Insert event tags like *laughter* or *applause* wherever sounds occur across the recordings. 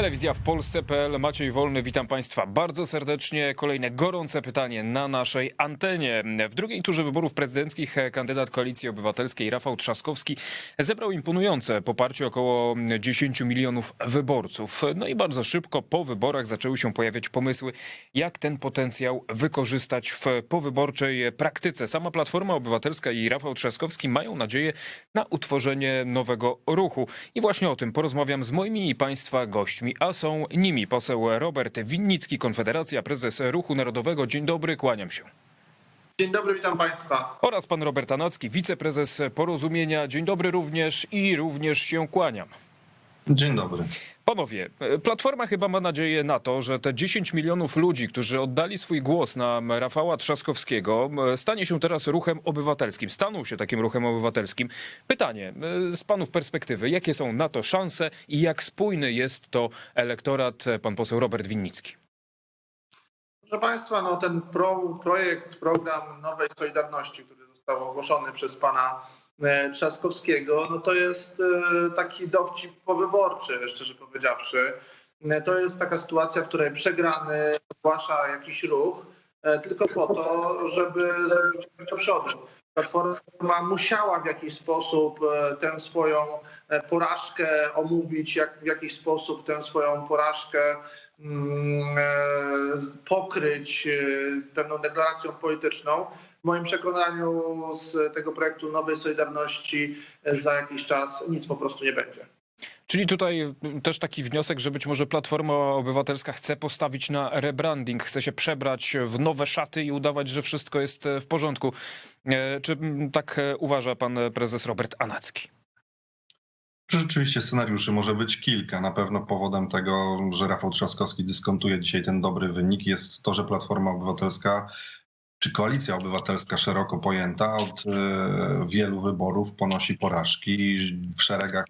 Telewizja w Polsce.pl, Maciej Wolny, witam Państwa bardzo serdecznie. Kolejne gorące pytanie na naszej antenie. W drugiej turze wyborów prezydenckich kandydat Koalicji Obywatelskiej Rafał Trzaskowski zebrał imponujące poparcie około 10 milionów wyborców. No i bardzo szybko po wyborach zaczęły się pojawiać pomysły, jak ten potencjał wykorzystać w powyborczej praktyce. Sama Platforma Obywatelska i Rafał Trzaskowski mają nadzieję na utworzenie nowego ruchu. I właśnie o tym porozmawiam z moimi i Państwa gośćmi, a są nimi poseł Robert Winnicki, Konfederacja, prezes Ruchu Narodowego. Dzień dobry, kłaniam się. Dzień dobry, witam Państwa. Oraz pan Robert Anacki, wiceprezes Porozumienia. Dzień dobry również i również się kłaniam. Dzień dobry. Panowie, Platforma chyba ma nadzieję na to, że te 10 milionów ludzi, którzy oddali swój głos na Rafała Trzaskowskiego, stanie się teraz ruchem obywatelskim. Staną się takim ruchem obywatelskim. Pytanie z panów perspektywy, jakie są na to szanse i jak spójny jest to elektorat, pan poseł Robert Winnicki? Proszę Państwa, no ten pro, projekt, program Nowej Solidarności, który został ogłoszony przez pana e, Trzaskowskiego, no to jest e, taki dowcip powyborczy, szczerze powiedziawszy. E, To jest taka sytuacja, w której przegrany zgłasza jakiś ruch e, tylko po to, żeby zrobić do przodu. Platforma musiała w jakiś sposób e, tę swoją e, porażkę omówić, jak, w jakiś sposób tę swoją porażkę mm, e, pokryć e, pewną deklaracją polityczną. W moim przekonaniu z tego projektu Nowej Solidarności e, za jakiś czas nic po prostu nie będzie. Czyli tutaj też taki wniosek, że być może Platforma Obywatelska chce postawić na rebranding, chce się przebrać w nowe szaty i udawać, że wszystko jest w porządku. E, Czy tak e, uważa pan prezes Robert Anacki? Rzeczywiście scenariuszy może być kilka. Na pewno powodem tego, że Rafał Trzaskowski dyskontuje dzisiaj ten dobry wynik, jest to, że Platforma Obywatelska czy Koalicja Obywatelska szeroko pojęta od e, wielu wyborów ponosi porażki. W szeregach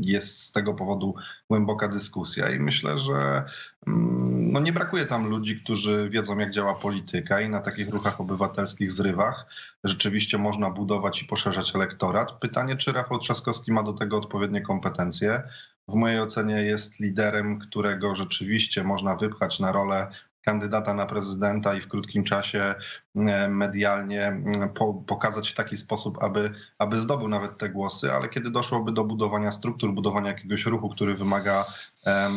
jest z tego powodu głęboka dyskusja i myślę, że mm, no nie brakuje tam ludzi, którzy wiedzą, jak działa polityka i na takich ruchach obywatelskich zrywach rzeczywiście można budować i poszerzać elektorat. Pytanie, czy Rafał Trzaskowski ma do tego odpowiednie kompetencje. W mojej ocenie jest liderem, którego rzeczywiście można wypchać na rolę kandydata na prezydenta i w krótkim czasie e, medialnie m, po, pokazać w taki sposób, aby, aby zdobył nawet te głosy, ale kiedy doszłoby do budowania struktur, budowania jakiegoś ruchu, który wymaga em,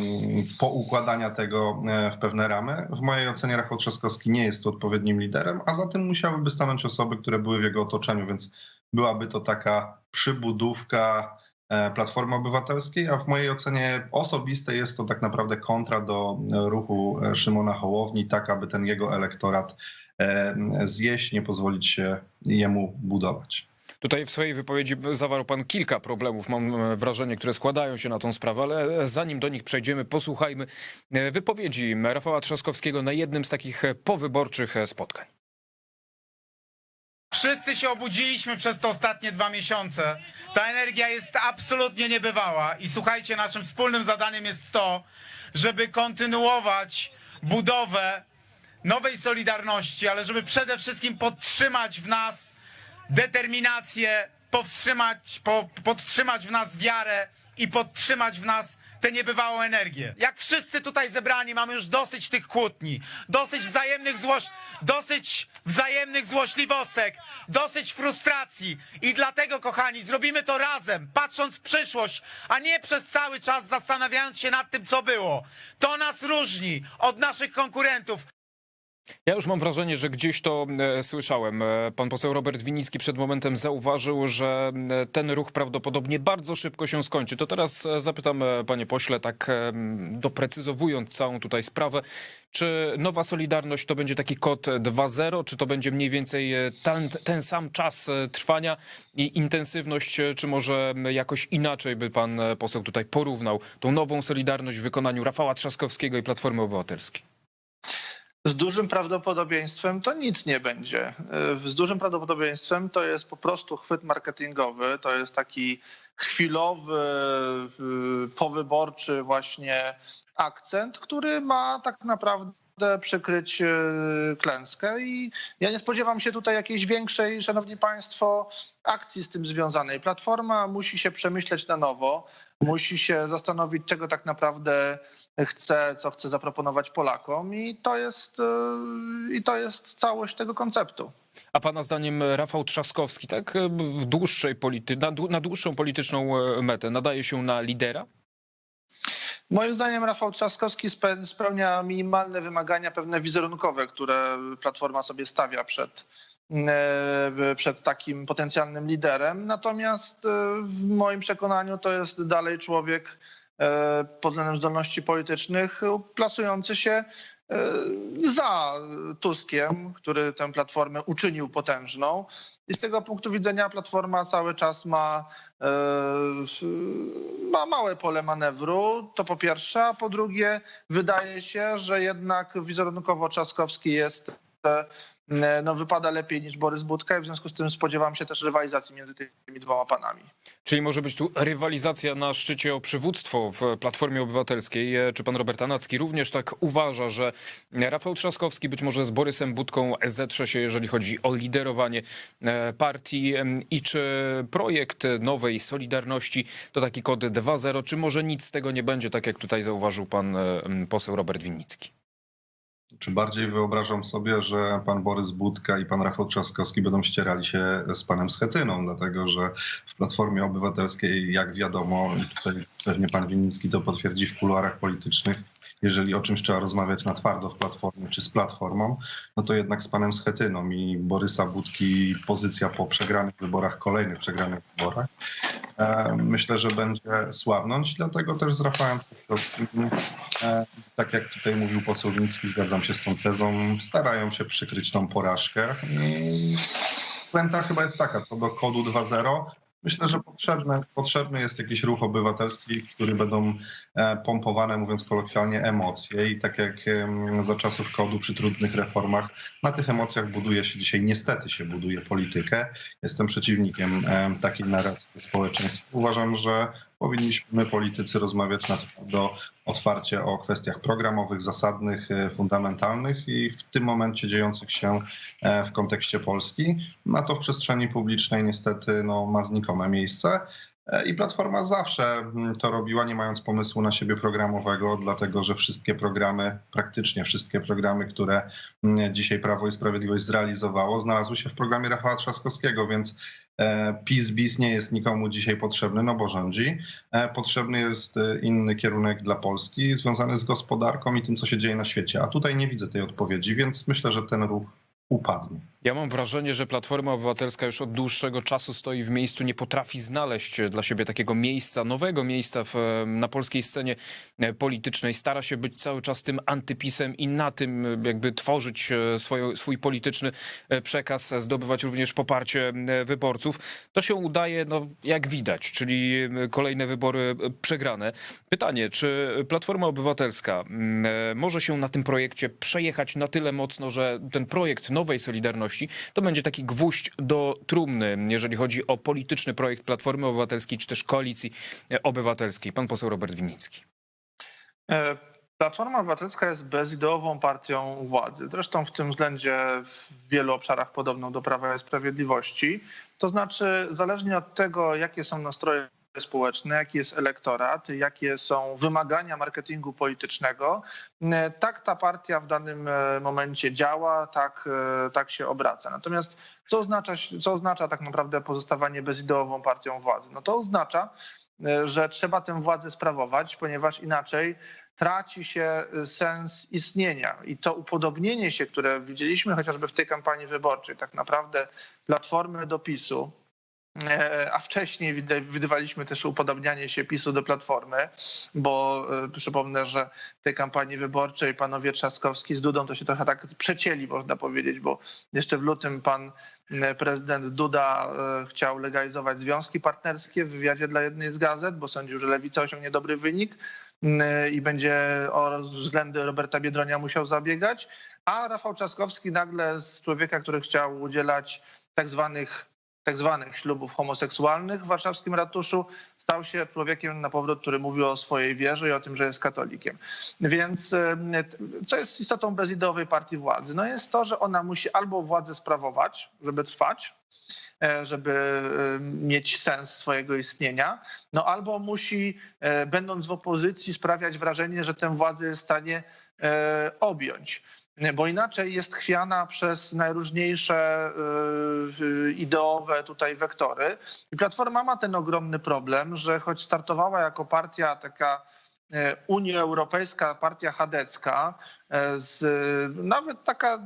poukładania tego e, w pewne ramy, w mojej ocenie Rafał Trzaskowski nie jest tu odpowiednim liderem, a za tym musiałyby stanąć osoby, które były w jego otoczeniu, więc byłaby to taka przybudówka Platformy Obywatelskiej, a w mojej ocenie osobistej jest to tak naprawdę kontra do e, ruchu e, Szymona Hołowni, tak aby ten jego elektorat e, zjeść, nie pozwolić się jemu budować. Tutaj w swojej wypowiedzi zawarł pan kilka problemów, mam e, wrażenie, które składają się na tą sprawę, ale zanim do nich przejdziemy, posłuchajmy e, wypowiedzi Rafała Trzaskowskiego na jednym z takich e, powyborczych e, spotkań. Wszyscy się obudziliśmy przez te ostatnie dwa miesiące. Ta energia jest absolutnie niebywała i słuchajcie, naszym wspólnym zadaniem jest to, żeby kontynuować budowę nowej Solidarności, ale żeby przede wszystkim podtrzymać w nas determinację, powstrzymać, po, podtrzymać w nas wiarę i podtrzymać w nas tę niebywałą energię. Jak wszyscy tutaj zebrani mamy już dosyć tych kłótni, dosyć wzajemnych złoś, dosyć wzajemnych złośliwostek, dosyć frustracji i dlatego, kochani, zrobimy to razem, patrząc w przyszłość, a nie przez cały czas zastanawiając się nad tym, co było. To nas różni od naszych konkurentów. Ja już mam wrażenie, że gdzieś to e, słyszałem. E, Pan poseł Robert Winicki przed momentem zauważył, że e, ten ruch prawdopodobnie bardzo szybko się skończy. To teraz zapytam, panie pośle, tak doprecyzowując całą tutaj sprawę, czy nowa Solidarność to będzie taki kod 2.0, czy to będzie mniej więcej ten, ten sam czas trwania i intensywność, czy może jakoś inaczej by pan poseł tutaj porównał tą nową Solidarność w wykonaniu Rafała Trzaskowskiego i Platformy Obywatelskiej? Z dużym prawdopodobieństwem to nic nie będzie. Y, Z dużym prawdopodobieństwem to jest po prostu chwyt marketingowy, to jest taki chwilowy, powyborczy właśnie akcent, który ma tak naprawdę przykryć e, klęskę i ja nie spodziewam się tutaj jakiejś większej, szanowni państwo, akcji z tym związanej. Platforma musi się przemyśleć na nowo, musi się zastanowić, czego tak naprawdę chce, co chce zaproponować Polakom i to jest, e, i to jest całość tego konceptu. A pana zdaniem Rafał Trzaskowski, tak w dłuższej polity, na dłuższą polityczną e, metę nadaje się na lidera? Moim zdaniem Rafał Trzaskowski spe- spełnia minimalne wymagania, pewne wizerunkowe, które Platforma sobie stawia przed, e, przed takim potencjalnym liderem. Natomiast e, w moim przekonaniu to jest dalej człowiek e, pod względem zdolności politycznych plasujący się za Tuskiem, który tę platformę uczynił potężną. I z tego punktu widzenia Platforma cały czas ma, e, ma małe pole manewru, to po pierwsze, a po drugie wydaje się, że jednak wizerunkowo Trzaskowski jest, e, no, wypada lepiej niż Borys Budka i w związku z tym spodziewam się też rywalizacji między tymi dwoma panami. Czyli może być tu rywalizacja na szczycie o przywództwo w Platformie Obywatelskiej. E, Czy pan Robert Anacki również tak uważa, że Rafał Trzaskowski być może z Borysem Budką zetrze się, jeżeli chodzi o liderowanie e, partii i czy projekt nowej Solidarności to taki kod 2.0, czy może nic z tego nie będzie, tak jak tutaj zauważył pan e, poseł Robert Winnicki? Czy bardziej wyobrażam sobie, że pan Borys Budka i pan Rafał Trzaskowski będą ścierali się z panem Schetyną, dlatego że w Platformie Obywatelskiej, jak wiadomo, i tutaj pewnie pan Winnicki to potwierdzi w kuluarach politycznych, jeżeli o czymś trzeba rozmawiać na twardo w Platformie czy z Platformą, no to jednak z panem Schetyną i Borysa Budki pozycja po przegranych wyborach, kolejnych przegranych wyborach, myślę, że będzie słabnąć, dlatego też z Rafałem Trzaskowskim E, Tak jak tutaj mówił poseł Winnicki, zgadzam się z tą tezą, starają się przykryć tą porażkę. I chyba jest taka, co do kodu 2.0. Myślę, że potrzebny, jest jakiś ruch obywatelski, który będą e, pompowane, mówiąc kolokwialnie, emocje. I tak jak za czasów kodu przy trudnych reformach, na tych emocjach buduje się dzisiaj, niestety się buduje politykę. Jestem przeciwnikiem em, takiej narracji w społeczeństwie. Uważam, że powinniśmy my, politycy, rozmawiać na twardo, otwarcie o kwestiach programowych, zasadnych, e, fundamentalnych i w tym momencie dziejących się e, w kontekście Polski. Na to w przestrzeni publicznej niestety no, ma znikome miejsce. E, I Platforma zawsze mm, to robiła, nie mając pomysłu na siebie programowego, dlatego że wszystkie programy, praktycznie wszystkie programy, które mm, dzisiaj Prawo i Sprawiedliwość zrealizowało, znalazły się w programie Rafała Trzaskowskiego, więc e, PiS-BiS nie jest nikomu dzisiaj potrzebny, no bo rządzi. E, Potrzebny jest inny kierunek dla Polski, związany z gospodarką i tym, co się dzieje na świecie. A tutaj nie widzę tej odpowiedzi, więc myślę, że ten ruch upadnie. Ja mam wrażenie, że Platforma Obywatelska już od dłuższego czasu stoi w miejscu, nie potrafi znaleźć dla siebie takiego miejsca, nowego miejsca w, na polskiej scenie e, politycznej. Stara się być cały czas tym antypisem i na tym e, jakby tworzyć e, swoją, swój polityczny przekaz, zdobywać również poparcie wyborców. To się udaje, no, jak widać, czyli kolejne wybory przegrane. Pytanie, czy Platforma Obywatelska może się na tym projekcie przejechać na tyle mocno, że ten projekt nowej Solidarności to będzie taki gwóźdź do trumny, jeżeli chodzi o polityczny projekt Platformy Obywatelskiej czy też Koalicji Obywatelskiej. Pan poseł Robert Winnicki. E, Platforma Obywatelska jest bezideową partią władzy. Zresztą w tym względzie w wielu obszarach podobną do Prawa i Sprawiedliwości. To znaczy, zależnie od tego, jakie są nastroje społeczne, jaki jest elektorat, jakie są wymagania marketingu politycznego, e, tak ta partia w danym e, momencie działa, tak, e, tak się obraca. Natomiast co oznacza, co oznacza tak naprawdę pozostawanie bezideową partią władzy? No to oznacza, że trzeba tę władzę sprawować, ponieważ inaczej traci się sens istnienia. I to upodobnienie się, które widzieliśmy chociażby w tej kampanii wyborczej, tak naprawdę platformy do PiSu, a wcześniej widywaliśmy też upodobnianie się PiSu do Platformy, bo e, przypomnę, że w tej kampanii wyborczej panowie Trzaskowski z Dudą to się trochę tak przecięli, można powiedzieć, bo jeszcze w lutym pan e, prezydent Duda e, chciał legalizować związki partnerskie w wywiadzie dla jednej z gazet, bo sądził, że lewica osiągnie dobry wynik i będzie o względy Roberta Biedronia musiał zabiegać, a Rafał Trzaskowski nagle z człowieka, który chciał udzielać tak zwanych tak zwanych ślubów homoseksualnych w warszawskim ratuszu, stał się człowiekiem na powrót, który mówił o swojej wierze i o tym, że jest katolikiem. Więc e, co jest istotą bezideowej partii władzy? No jest to, że ona musi albo władzę sprawować, żeby trwać, e, żeby e, mieć sens swojego istnienia, no albo musi, będąc w opozycji, sprawiać wrażenie, że tę władzę jest w stanie objąć. Bo inaczej jest chwiana przez najróżniejsze e, ideowe tutaj wektory. I Platforma ma ten ogromny problem, że choć startowała jako partia taka Unia Europejska, partia chadecka, e, z, nawet taka,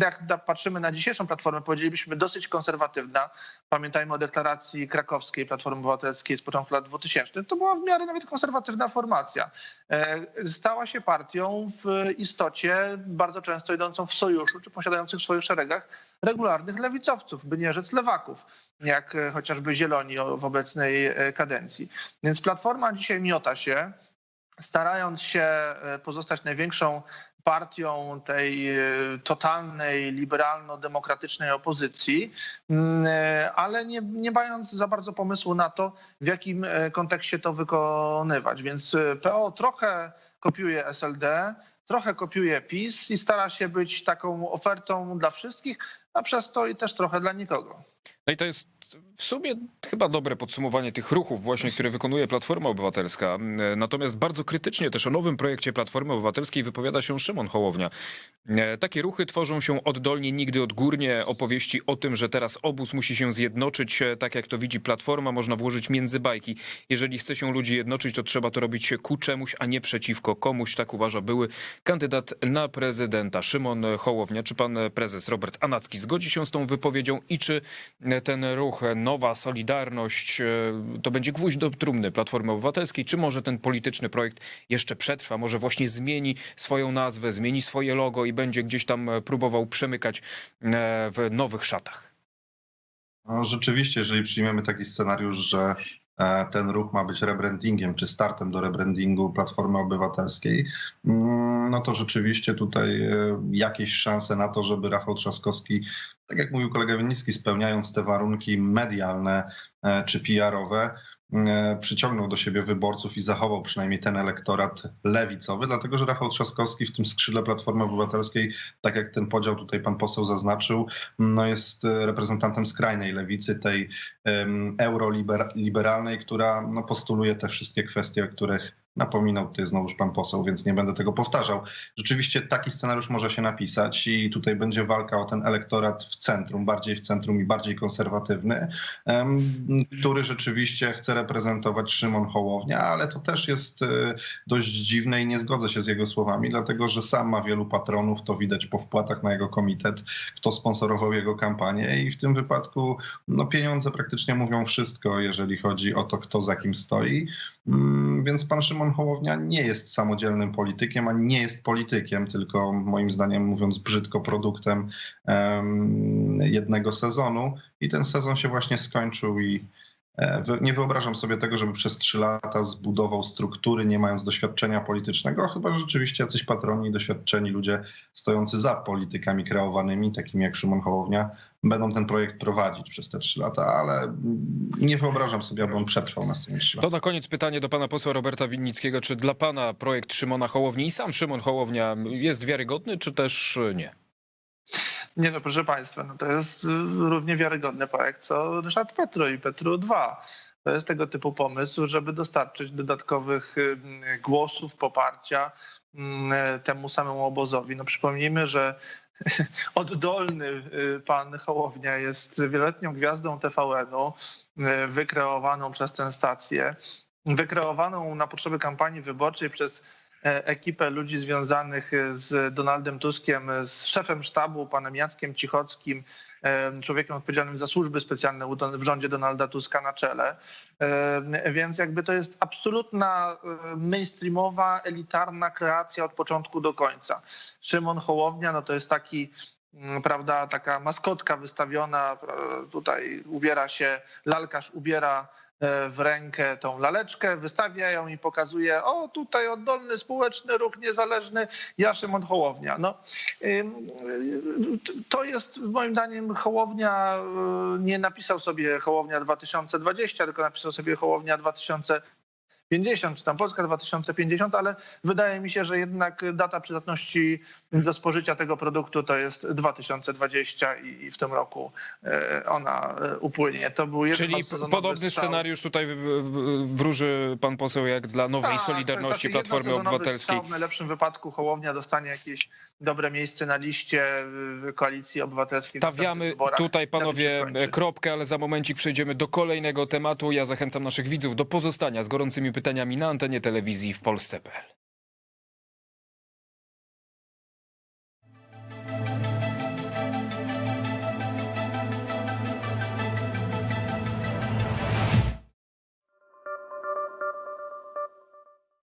jak patrzymy na dzisiejszą platformę, powiedzielibyśmy dosyć konserwatywna. Pamiętajmy o deklaracji krakowskiej Platformy Obywatelskiej z początku lat 2000. To była w miarę nawet konserwatywna formacja. E, Stała się partią w istocie bardzo często idącą w sojuszu, czy posiadających w swoich szeregach regularnych lewicowców, by nie rzec lewaków, jak e, chociażby Zieloni w obecnej e, kadencji. Więc Platforma dzisiaj miota się, starając się e, pozostać największą partią tej e, totalnej, liberalno-demokratycznej opozycji, mm, e, ale nie, nie mając za bardzo pomysłu na to, w jakim kontekście to wykonywać. Więc PO trochę kopiuje SLD, trochę kopiuje PiS i stara się być taką ofertą dla wszystkich, a przez to i też trochę dla nikogo. No i to jest w sumie chyba dobre podsumowanie tych ruchów właśnie, które wykonuje Platforma Obywatelska. Natomiast bardzo krytycznie też o nowym projekcie Platformy Obywatelskiej wypowiada się Szymon Hołownia. Takie ruchy tworzą się oddolnie, nigdy odgórnie. Opowieści o tym, że teraz obóz musi się zjednoczyć, tak jak to widzi Platforma, można włożyć między bajki. Jeżeli chce się ludzi jednoczyć, to trzeba to robić ku czemuś, a nie przeciwko komuś, tak uważa były kandydat na prezydenta Szymon Hołownia. Czy pan prezes Robert Anacki zgodzi się z tą wypowiedzią i czy ten ruch Nowa Solidarność e, to będzie gwóźdź do trumny Platformy Obywatelskiej, czy może ten polityczny projekt jeszcze przetrwa, może właśnie zmieni swoją nazwę, zmieni swoje logo i będzie gdzieś tam e, próbował przemykać e, w nowych szatach? No, rzeczywiście, jeżeli przyjmiemy taki scenariusz, że ten ruch ma być rebrandingiem, czy startem do rebrandingu Platformy Obywatelskiej, mm, no to rzeczywiście tutaj e, jakieś szanse na to, żeby Rafał Trzaskowski, tak jak mówił kolega Winnicki, spełniając te warunki medialne e, czy PR-owe, e, przyciągnął do siebie wyborców i zachował przynajmniej ten elektorat lewicowy, dlatego że Rafał Trzaskowski w tym skrzydle Platformy Obywatelskiej, tak jak ten podział tutaj pan poseł zaznaczył, no jest e, reprezentantem skrajnej lewicy, tej euroliberalnej, która no, postuluje te wszystkie kwestie, o których napominał tutaj znowuż pan poseł, więc nie będę tego powtarzał. Rzeczywiście taki scenariusz może się napisać i tutaj będzie walka o ten elektorat w centrum, bardziej w centrum i bardziej konserwatywny, który rzeczywiście chce reprezentować Szymon Hołownia, ale to też jest e, dość dziwne i nie zgodzę się z jego słowami, dlatego że sam ma wielu patronów, to widać po wpłatach na jego komitet, kto sponsorował jego kampanię i w tym wypadku no, pieniądze praktycznie mówią wszystko, jeżeli chodzi o to, kto za kim stoi. Mm, Więc pan Szymon Hołownia nie jest samodzielnym politykiem, ani nie jest politykiem, tylko moim zdaniem, mówiąc brzydko, produktem em, jednego sezonu. I ten sezon się właśnie skończył i e, nie wyobrażam sobie tego, żeby przez trzy lata zbudował struktury, nie mając doświadczenia politycznego, chyba że rzeczywiście jacyś patroni, doświadczeni ludzie stojący za politykami kreowanymi, takimi jak Szymon Hołownia, będą ten projekt prowadzić przez te trzy lata, ale nie wyobrażam sobie, aby on przetrwał następne trzy lata. To na koniec pytanie do pana posła Roberta Winnickiego. Czy dla pana projekt Szymona Hołowni i sam Szymon Hołownia jest wiarygodny, czy też nie? Nie no, proszę Państwa, no to jest y, równie wiarygodny projekt co Ryszard Petru i Petru 2. To jest tego typu pomysł, żeby dostarczyć dodatkowych y, głosów, poparcia temu samemu obozowi. No przypomnijmy, że *laughs* oddolny y, pan Hołownia jest wieloletnią gwiazdą TVN-u, y, wykreowaną przez tę stację, wykreowaną na potrzeby kampanii wyborczej przez ekipę ludzi związanych z Donaldem Tuskiem, z szefem sztabu, panem Jackiem Cichockim, e, człowiekiem odpowiedzialnym za służby specjalne w rządzie Donalda Tuska na czele. E, Więc jakby to jest absolutna e, mainstreamowa, elitarna kreacja od początku do końca. Szymon Hołownia no to jest taki mm, prawda, taka maskotka wystawiona, tutaj ubiera się, lalkarz ubiera e, w rękę tą laleczkę, wystawia ją i pokazuje, o tutaj oddolny społeczny ruch niezależny, ja Szymon Hołownia. No, y, to jest moim zdaniem Hołownia, y, nie napisał sobie Hołownia 2020, tylko napisał sobie Hołownia 2050, czy tam Polska 2050, ale wydaje mi się, że jednak data przydatności do spożycia tego produktu to jest 2020 i w tym roku e, ona e, upłynie. To był Czyli podobny scenariusz tutaj wróży pan poseł jak dla Nowej Tak, Solidarności taki Platformy Obywatelskiej. Strzał. W najlepszym wypadku Hołownia dostanie jakieś dobre miejsce na liście w Koalicji Obywatelskiej. Stawiamy tutaj, panowie, kropkę, ale za momencik przejdziemy do kolejnego tematu. Ja zachęcam naszych widzów do pozostania z gorącymi pytaniami na antenie telewizji w Polsce.pl.